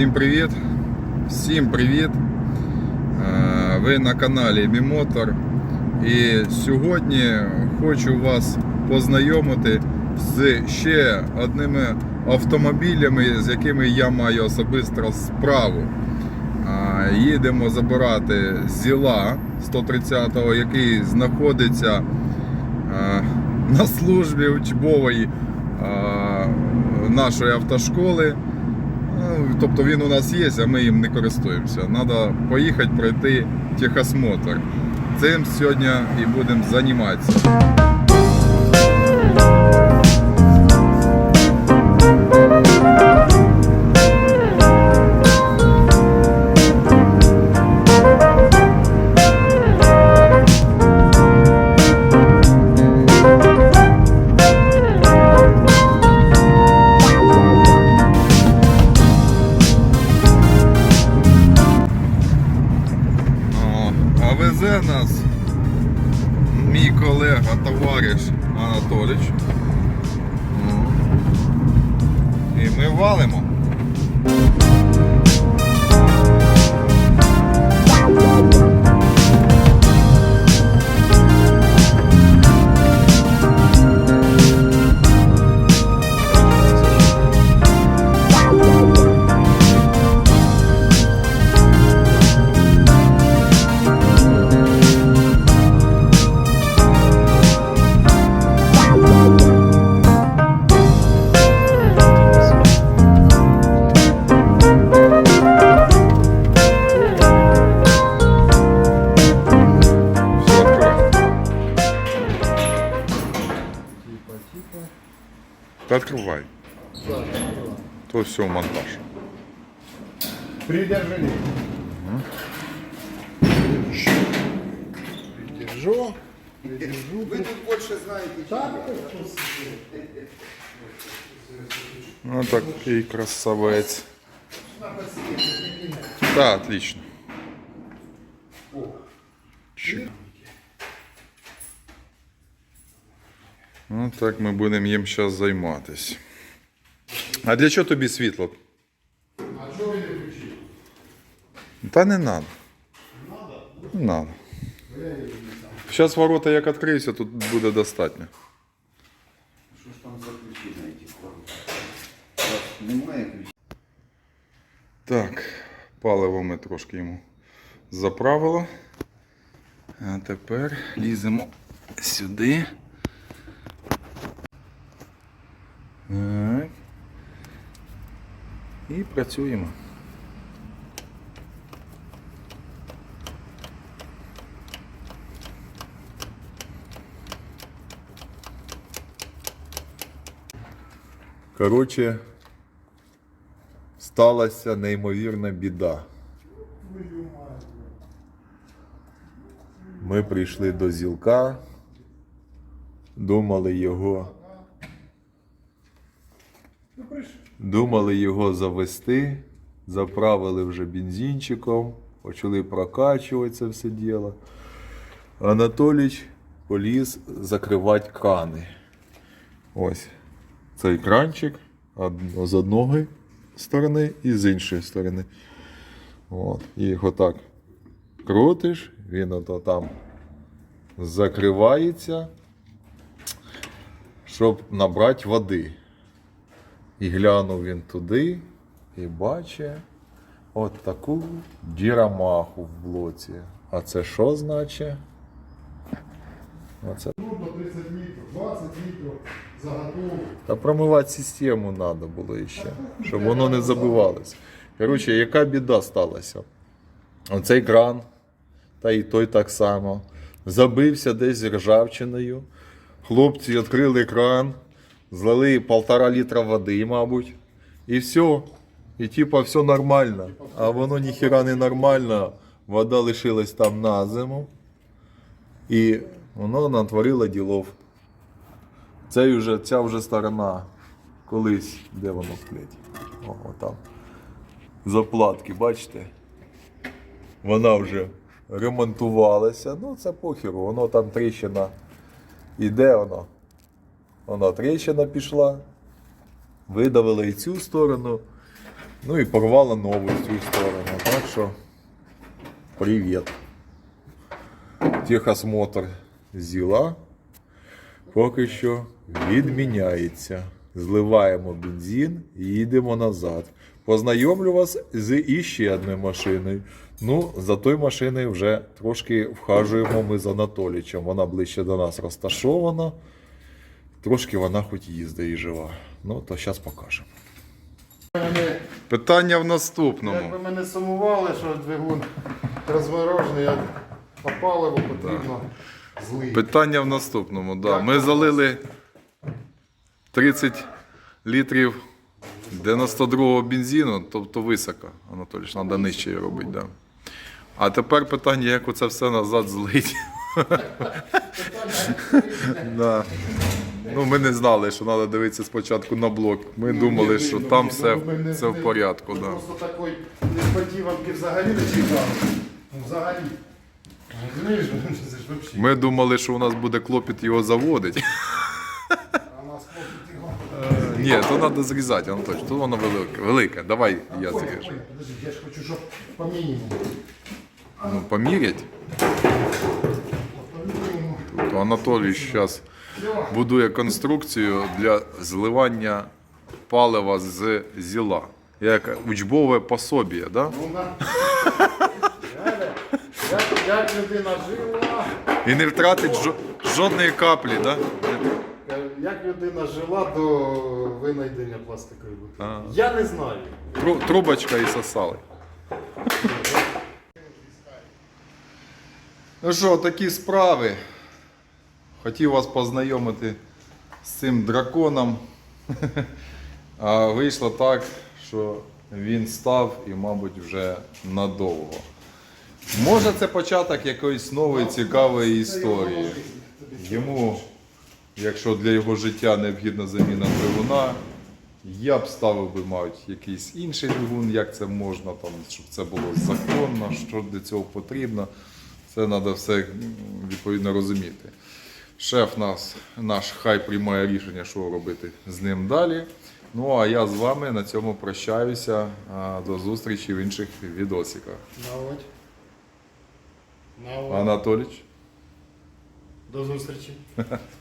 Всім привіт! Всім привіт! Е, Ви на каналі Бімотор. І сьогодні хочу вас познайомити з ще одними автомобілями, з якими я маю особисто справу. Е, Їдемо забирати Зіла 130-го, який знаходиться е, на службі учбової нашої автошколи. Ну, Тобто він у нас є, а ми їм не користуємося. Треба поїхати пройти техосмотр. Цим сьогодні і будемо займатися. Валимо. Та открывай. То все монтаж. Придержи. Придержу. Придержу. Вы тут больше знаете, чем Так, я. Ну такий красавець. Да, отлично. Чик. Ну так ми будемо їм зараз займатися. А для чого тобі світло? А чого ви не включили? Та не треба. Не треба. Зараз ворота як відкриються, тут буде достатньо. Що ж там за ключі на этих воротах? Немає ключів. Так, паливо ми трошки йому заправили. А тепер ліземо сюди. Так. І працюємо. Коротше, сталася неймовірна біда. Ми прийшли до зілка, думали його. Думали його завести, заправили вже бензинчиком, почали прокачувати це все діло. Анатоліч поліз закривати крани. Ось цей кранчик з одної сторони і з іншої сторони. От. І їх отак крутиш, він ото там закривається, щоб набрати води. І глянув він туди і бачить от таку дірамаху в блоці. А це що значить? Оце. 30 літрів, 20 літрів заготову. Та промивати систему треба було ще, щоб воно не забивалося. Коротше, яка біда сталася? Оцей кран, та і той так само, забився десь з ржавчиною. Хлопці відкрили кран, злили полтора літра води, мабуть, і все. І типа все нормально. А воно ніхіра не нормально. Вода лишилась там на зиму. І воно натворило ділов. Це вже, ця вже сторона колись, де воно сплять? О, там. Заплатки, бачите? Вона вже ремонтувалася. Ну, це похеру, воно там тріщина. Іде воно? Воно тріщина пішла. Видавили і цю сторону. Ну і порвала нову цю сторону. Так що привіт. Техосмотр зіла поки що відміняється. Зливаємо бензин і їдемо назад. Познайомлю вас з іще одною машиною. Ну, за тою машиною вже трошки вхажуємо ми з Анатолічем. Вона ближче до нас розташована. Трошки вона хоч їздить і жива. Ну, то зараз покажемо. Питання в наступному. якби ми не сумували, що двигун розморожений, а по паливу потрібно злий. Питання в наступному. Да. Ми залили 30 літрів 92-го бензину, тобто високо, Анатолійович, треба нижче її робити. Да. А тепер питання, як оце все назад злить. да. Ну, ми не знали, що треба дивитися спочатку на блок. Ми думали, ні, що ні, там ні, все, ну, ми не- все в не- порядку. Ми Да. просто такої несподіванки взагалі не чекали. Ну, взагалі. Розумієш, це ж взагалі. Ми думали, що у нас буде клопіт його заводити. А нас хлопці його. Ні, то треба зрізати, Анатолій, то воно велике. Велике. Давай я Ой, зріжу. ой, Подожди, я ж хочу, щоб по мінімуму. Ну, помірять. По мінімуму. То Анатолій зараз. Будує конструкцію для зливання палива з зіла. Як учбове пособіє, да? Ну, як людина жила, І не втратить жо- жодної каплі, да? як людина жила до винайдення пластикової бутилки. Я не знаю. Тру- Трубочка і сосали. Ну що, такі справи. Хотів вас познайомити з цим драконом. А вийшло так, що він став і, мабуть, вже надовго. Може, це початок якоїсь нової цікавої історії. Йому, якщо для його життя необхідна заміна двигуна, я б ставив би, мабуть, якийсь інший двигун, як це можна, там, щоб це було законно, що для цього потрібно. Це треба все відповідно розуміти. Шеф нас, наш хай приймає рішення, що робити з ним далі. Ну а я з вами на цьому прощаюся. До зустрічі в інших відосиках. Наводь. Наводь. Анатоліч. До зустрічі.